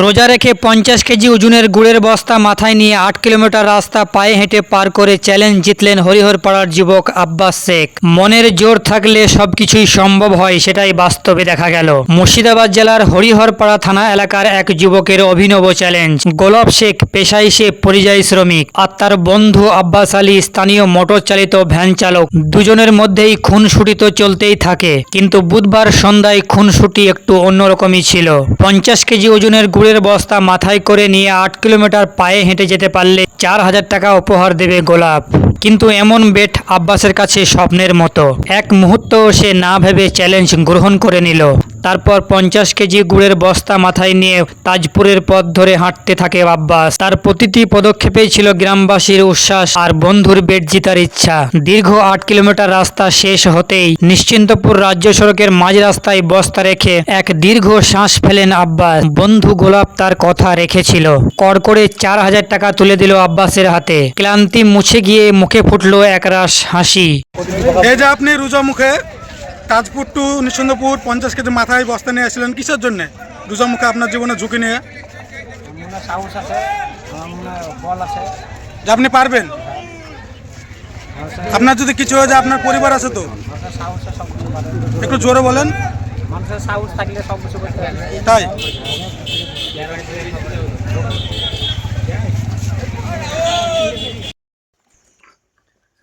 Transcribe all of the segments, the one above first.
রোজা রেখে পঞ্চাশ কেজি ওজনের গুড়ের বস্তা মাথায় নিয়ে আট কিলোমিটার রাস্তা পায়ে হেঁটে পার করে চ্যালেঞ্জ জিতলেন হরিহরপাড়ার যুবক আব্বাস শেখ। মনের জোর থাকলে সবকিছুই সম্ভব হয়, সেটাই বাস্তবে দেখা গেল। মুর্শিদাবাদ জেলার হরিহরপাড়া থানা এলাকার এক যুবকের অভিনব চ্যালেঞ্জ। গোলাপ শেখ পেশায় সে পরিযায়ী শ্রমিক। আর তার বন্ধু আব্বাস আলী স্থানীয় মোটর চালিত ভ্যান চালক। দুজনের মধ্যেই খুনসুটি তো চলতেই থাকে, কিন্তু বুধবার সন্ধ্যায় খুনসুটি একটু অন্যরকমই ছিল। পঞ্চাশ কেজি ওজনের গুড়ের বস্তা মাথায় করে নিয়ে আট কিলোমিটার পায়ে হেঁটে যেতে পারলে চার হাজার টাকা উপহার দেবে গোলাপ। কিন্তু এমন বেট আব্বাসের কাছে স্বপ্নের মতো। এক মুহূর্ত সে না ভেবে চ্যালেঞ্জ গ্রহণ করে নিল। তারপর পঞ্চাশ কেজি গুড়ের বস্তা মাথায় নিয়ে তাজপুরের পথ ধরে হাঁটতে থাকে আব্বাস। তার প্রতিটি পদক্ষেপেই ছিল গ্রামবাসীর উচ্ছ্বাস আর বন্ধুর বেড জিতার ইচ্ছা। দীর্ঘ আট কিলোমিটার রাস্তা শেষ হতেই নিশ্চিন্তপুর রাজ্য সড়কের মাঝ রাস্তায় বস্তা রেখে এক দীর্ঘ শ্বাস ফেলেন আব্বাস। বন্ধু গোলাপ তার কথা রেখেছিল। কর করে চার হাজার টাকা তুলে দিল আব্বাসের হাতে। ক্লান্তি মুছে গিয়ে মুখে ফুটলো একরাশ হাসি। এই যে আপনি রোজা মুখে তাজপুর টু নিঃসন্দপুর পঞ্চাশ কেজি মাথায় বস্তা নিয়ে আসছিলেন। কিসের জন্য? রোজা মুখে আপনার জীবনে ঝুঁকি নিয়ে। সাহস আছে বল আছে। যে আপনি পারবেন। আপনার যদি কিছু হয়ে যায় আপনার পরিবার আছে তো? একটু জোরে বলেন। মানুষের সাহস থাকলে সব কিছু করতে পারবে তাই?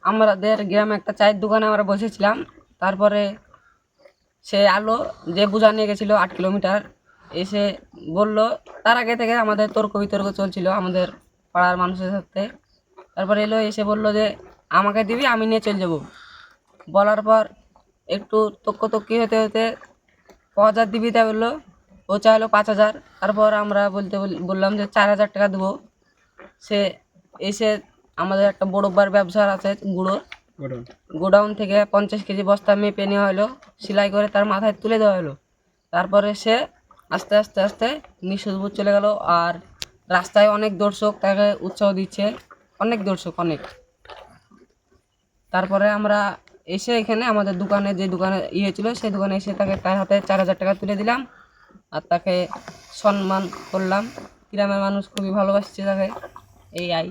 আমাদের গ্রামে একটা চায়ের দোকানে আমরা বসেছিলাম। তারপরে সে আলো যে বোঝা নিয়ে গেছিল আট কিলোমিটার, এসে বলল, তার আগে থেকে আমাদের তর্ক বিতর্ক চলছিল আমাদের পাড়ার মানুষের সাথে। তারপর এলো, এসে বলল যে, আমাকে দিবি, আমি নিয়ে চলে যাব। বলার পর একটু তক্ক তক্কি হতে হতে ক হাজার দিবি তা বলল ও চাইলো পাঁচ হাজার। তারপর আমরা বলতে বললাম যে, চার হাজার টাকা দেবো। সে এসে আমাদের একটা বড় বার ব্যবসা আছে, গুঁড়ো। গোডাউন। থেকে পঞ্চাশ কেজি বস্তা মেপে নেওয়া হলো, সেলাই করে তার মাথায় তুলে দেওয়া হলো। তারপরে সে আস্তে আস্তে আস্তে নিঃসুদপুর চলে গেল আর রাস্তায় অনেক দর্শক তাকে উৎসাহ দিচ্ছে, অনেক দর্শক, অনেক। তারপরে আমরা এসে এখানে আমাদের দোকানে যে দোকানে ইয়ে ছিল, সেই দোকানে এসে তাকে তার হাতে চার হাজার টাকা তুলে দিলাম আর তাকে সম্মান করলাম। গ্রামের মানুষ খুবই ভালোবাসছে তাকে, এই আই।